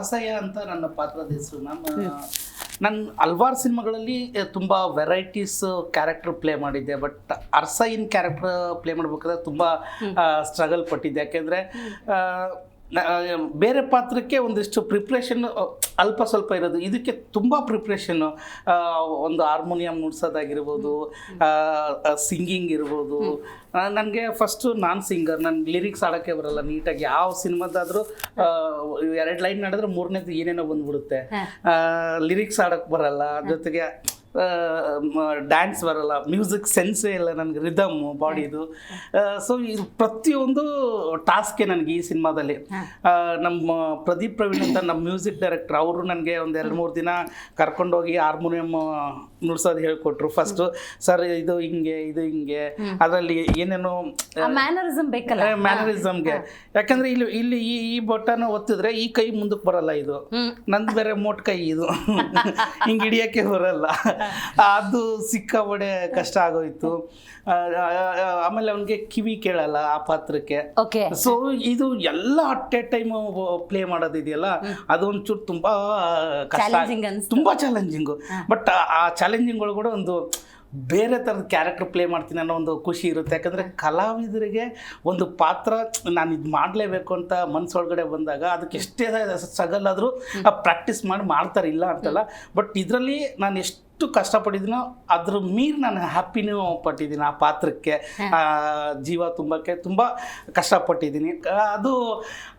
ಅಸಹ್ಯ ಅಂತ ನನ್ನ ಪಾತ್ರದ ಹೆಸರು. ನಾನು ನನ್ನ ಹಲ್ವಾರು ಸಿನಿಮಾಗಳಲ್ಲಿ ತುಂಬ ವೆರೈಟೀಸ್ ಕ್ಯಾರೆಕ್ಟರ್ ಪ್ಲೇ ಮಾಡಿದ್ದೆ. ಬಟ್ ಅರ್ಸೈನ್ ಕ್ಯಾರೆಕ್ಟರ್ ಪ್ಲೇ ಮಾಡ್ಬೇಕಾದ್ರೆ ತುಂಬ ಸ್ಟ್ರಗಲ್ ಪಟ್ಟಿದ್ದೆ. ಯಾಕೆಂದರೆ ಬೇರೆ ಪಾತ್ರಕ್ಕೆ ಒಂದಿಷ್ಟು ಪ್ರಿಪ್ರೇಷನ್ ಅಲ್ಪ ಸ್ವಲ್ಪ ಇರೋದು. ಇದಕ್ಕೆ ತುಂಬ ಪ್ರಿಪ್ರೇಷನ್ನು ಒಂದು ಹಾರ್ಮೋನಿಯಂ ನುಡ್ಸೋದಾಗಿರ್ಬೋದು ಸಿಂಗಿಂಗ್ ಇರ್ಬೋದು. ನನಗೆ ಫಸ್ಟು ನಾನ್ ಸಿಂಗರ್ ನನ್ಗೆ ಲಿರಿಕ್ಸ್ ಆಡೋಕ್ಕೆ ಬರಲ್ಲ ನೀಟಾಗಿ. ಯಾವ ಸಿನಿಮಾದಾದರೂ ಎರಡು ಲೈನ್ ನಡೆದ್ರೆ ಮೂರನೇದು ಏನೇನೋ ಬಂದ್ಬಿಡುತ್ತೆ. ಲಿರಿಕ್ಸ್ ಆಡೋಕ್ಕೆ ಬರಲ್ಲ. ಜೊತೆಗೆ ಡ್ಯಾನ್ಸ್ ಬರಲ್ಲ ಮ್ಯೂಸಿಕ್ ಸೆನ್ಸೇ ಇಲ್ಲ ನನಗೆ ರಿದಮ್ಮು ಬಾಡಿದು ಸೊ ಇದು ಪ್ರತಿಯೊಂದು ಟಾಸ್ಕೆ ನನಗೆ ಈ ಸಿನಿಮಾದಲ್ಲಿ ನಮ್ಮ ಪ್ರದೀಪ್ ಪ್ರವೀಣ್ ಅಂತ ನಮ್ಮ ಮ್ಯೂಸಿಕ್ ಡೈರೆಕ್ಟರ್ ಅವರು ನನಗೆ ಒಂದು ಎರಡು ಮೂರು ದಿನ ಕರ್ಕೊಂಡೋಗಿ ಹಾರ್ಮೋನಿಯಂ ನುಡ್ಸೋದು ಹೇಳ್ಕೊಟ್ರು ಫಸ್ಟು ಸರ್ ಇದು ಹಿಂಗೆ ಇದು ಹಿಂಗೆ. ಅದರಲ್ಲಿ ಏನೇನೋ ಮ್ಯಾನರಿಸಮ್ ಬೇಕಲ್ಲ. ಮ್ಯಾನರಿಸಮ್ಗೆ ಯಾಕಂದ್ರೆ ಇಲ್ಲಿ ಇಲ್ಲಿ ಈ ಈ ಬಟನ್ ಒತ್ತಿದ್ರೆ ಈ ಕೈ ಮುಂದಕ್ಕೆ ಬರಲ್ಲ ಇದು. ನಂದು ಬೇರೆ ಮೋಟ್ ಕೈ ಇದು. ಹಿಂಗೆ ಹಿಡಿಯೋಕ್ಕೆ ಬರಲ್ಲ. ಅದು ಸಿಕ್ಕಾಪಡೆ ಕಷ್ಟ ಆಗೋಯ್ತು. ಆ, ಆ, ಆ, ಆಮೇಲೆ ಅವನಿಗೆ ಕಿವಿ ಕೇಳಲ್ಲ ಆ ಪಾತ್ರಕ್ಕೆ. ಓಕೆ ಸೊ ಇದು ಎಲ್ಲ ಅಟ್ ಎ ಟೈಮ್ ಪ್ಲೇ ಮಾಡೋದಿದೆಯಲ್ಲ? ಅದು ಒಂಚೂರು ತುಂಬಾ ಕಷ್ಟ ತುಂಬಾ ಚಾಲೆಂಜಿಂಗು ಬಟ್ ಆ ಚಾಲೆಂಜಿಂಗ್ ಕೂಡ ಒಂದು ಬೇರೆ ಥರದ ಕ್ಯಾರೆಕ್ಟರ್ ಪ್ಲೇ ಮಾಡ್ತೀನಿ ಅನ್ನೋ ಒಂದು ಖುಷಿ ಇರುತ್ತೆ. ಯಾಕಂದರೆ ಕಲಾವಿದರಿಗೆ ಒಂದು ಪಾತ್ರ ನಾನು ಇದು ಮಾಡಲೇಬೇಕು ಅಂತ ಮನಸ್ಸೊಳಗಡೆ ಬಂದಾಗ ಅದಕ್ಕೆ ಎಷ್ಟೇ ಸ್ಟ್ರಗಲ್ ಆದರೂ ಪ್ರಾಕ್ಟೀಸ್ ಮಾಡಿ ಮಾಡ್ತಾರೆ ಇಲ್ಲ ಅಂತಲ್ಲ ಬಟ್ ಇದರಲ್ಲಿ ನಾನು ಎಷ್ಟು ಕಷ್ಟಪಟ್ಟಿದ್ದೀನೋ ಅದ್ರ ಮೀರಿ ನಾನು ಹ್ಯಾಪಿನೂ ಪಟ್ಟಿದ್ದೀನಿ ಆ ಪಾತ್ರಕ್ಕೆ. ಜೀವ ತುಂಬಕ್ಕೆ ತುಂಬ ಕಷ್ಟಪಟ್ಟಿದ್ದೀನಿ ಅದು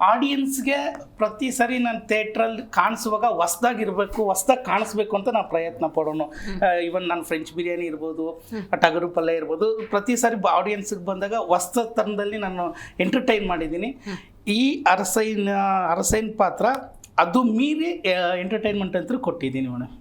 ಆಡಿಯನ್ಸ್ಗೆ ಪ್ರತಿ ಸರಿ ನಾನು ಥಿಯೇಟ್ರಲ್ಲಿ ಕಾಣಿಸುವಾಗ ಹೊಸ್ದಾಗಿರ್ಬೇಕು ಹೊಸ್ದಾಗಿ ಕಾಣಿಸ್ಬೇಕು ಅಂತ ನಾನು ಪ್ರಯತ್ನ ಪಡೋಣ ಇವನ್ ನಾನು ಫ್ರೆಂಚ್ ಬಿರಿಯಾನಿ ಇರ್ಬೋದು ಟಗರು ಪಲ್ಯ ಇರ್ಬೋದು ಪ್ರತಿ ಸಾರಿ ಆಡಿಯನ್ಸ್ಗೆ ಬಂದಾಗ ಹೊಸ್ತತನದಲ್ಲಿ ನಾನು ಎಂಟರ್ಟೈನ್ ಮಾಡಿದ್ದೀನಿ ಈ ಅರಸೈನ್ ಅರಸೈನ್ ಪಾತ್ರ ಅದು ಮೀರಿ ಎಂಟರ್ಟೈನ್ಮೆಂಟ್ ಅಂತ ಕೊಟ್ಟಿದ್ದೀನಿ ಮೇಡಮ್